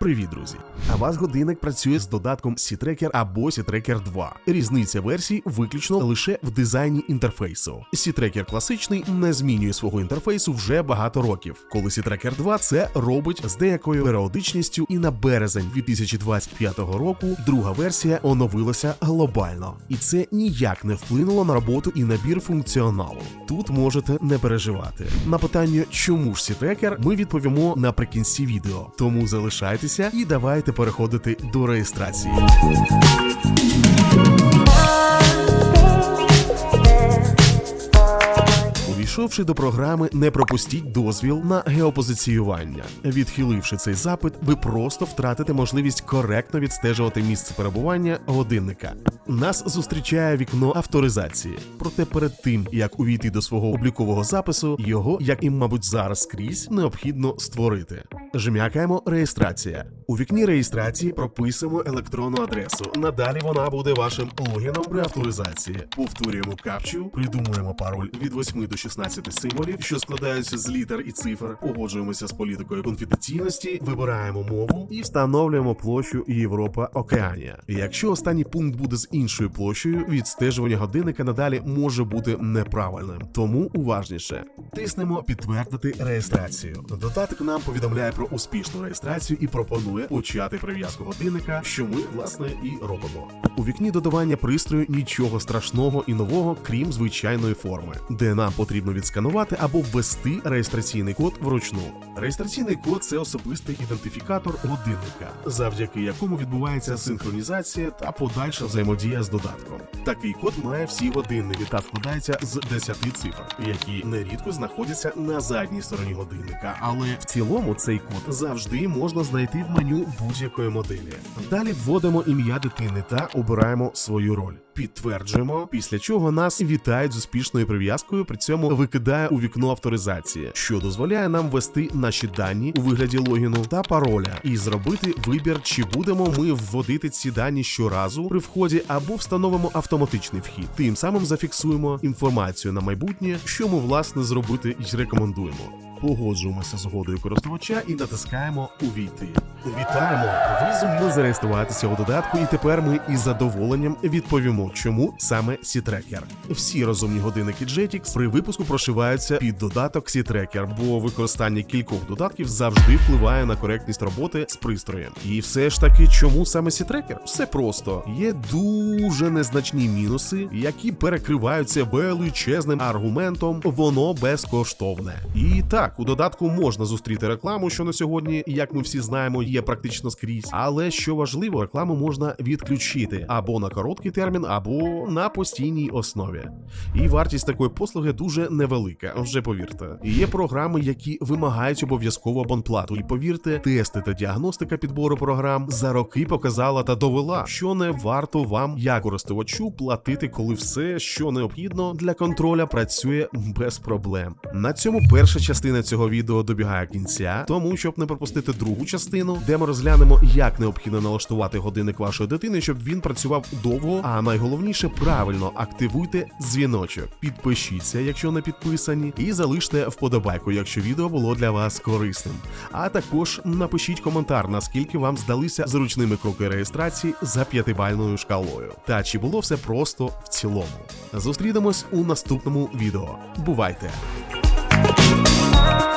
Привіт, друзі! А ваш годинник працює з додатком C-Tracker або C-Tracker 2. Різниця версій виключно лише в дизайні інтерфейсу. C-Tracker класичний не змінює свого інтерфейсу вже багато років. Коли C-Tracker 2 це робить з деякою періодичністю, і на березень 2025 року друга версія оновилася глобально. І це ніяк не вплинуло на роботу і набір функціоналу. Тут можете не переживати. На питання, чому ж C-Tracker, ми відповімо наприкінці відео. Тому залишайтеся і давайте переходити до реєстрації. Увійшовши до програми, не пропустіть дозвіл на геопозиціювання. Відхиливши цей запит, ви просто втратите можливість коректно відстежувати місце перебування годинника. Нас зустрічає вікно авторизації. Проте перед тим як увійти до свого облікового запису, його, як і мабуть зараз скрізь, необхідно створити. Жмякаємо реєстрація. У вікні реєстрації прописуємо електронну адресу. Надалі вона буде вашим логіном при авторизації. Повторюємо капчу, придумуємо пароль від 8 до 16 символів, що складаються з літер і цифр. Погоджуємося з політикою конфіденційності, вибираємо мову і встановлюємо площу Європа Океанія. Якщо останній пункт буде з іншою площею, відстежування годинника надалі може бути неправильним. Тому уважніше. Тиснемо підтвердити реєстрацію. Додаток нам повідомляє про успішну реєстрацію і пропонує почати прив'язку годинника, що ми власне і робимо. У вікні додавання пристрою нічого страшного і нового, крім звичайної форми, де нам потрібно відсканувати або ввести реєстраційний код вручну. Реєстраційний код це особистий ідентифікатор годинника, завдяки якому відбувається синхронізація та подальша взаємодія з додатком. Такий код має всі годинники та складається з 10 цифр, які нерідко знаходяться на задній стороні годинника, але в цілому цей код завжди можна знайти в меню будь-якої моделі. Далі вводимо ім'я дитини та обираємо свою роль. Підтверджуємо, після чого нас вітають з успішною прив'язкою, при цьому викидає у вікно авторизації, що дозволяє нам ввести наші дані у вигляді логіну та пароля і зробити вибір, чи будемо ми вводити ці дані щоразу при вході або встановимо автоматичний вхід. Тим самим зафіксуємо інформацію на майбутнє, що ми власне зробити і рекомендуємо. Погоджуємося з угодою користувача і натискаємо Увійти. Вітаємо! Ви зуміли зареєструватися у додатку, і тепер ми із задоволенням відповімо, чому саме C-Tracker. Всі розумні годинники Jetix при випуску прошиваються під додаток C-Tracker, бо використання кількох додатків завжди впливає на коректність роботи з пристроєм. І все ж таки, чому саме C-Tracker? Все просто є дуже незначні мінуси, які перекриваються величезним аргументом, воно безкоштовне. І так, у додатку можна зустріти рекламу, що на сьогодні, як ми всі знаємо, є практично скрізь. Але що важливо, рекламу можна відключити або на короткий термін, або на постійній основі. І вартість такої послуги дуже невелика, вже повірте. Є програми, які вимагають обов'язково абонплату. І повірте, тести та діагностика підбору програм за роки показала та довела, що не варто вам, як користувачу, платити, коли все, що необхідно для контроля, працює без проблем. На цьому перша частина цього відео добігає кінця, тому щоб не пропустити другу частину, де ми розглянемо, як необхідно налаштувати годинник вашої дитини, щоб він працював довго. А найголовніше правильно активуйте дзвіночок. Підпишіться, якщо не підписані, і залиште вподобайку, якщо відео було для вас корисним. А також напишіть коментар, наскільки вам здалися зручними кроки реєстрації за п'ятибальною шкалою. Та чи було все просто в цілому. Зустрінемось у наступному відео. Бувайте! Thank you.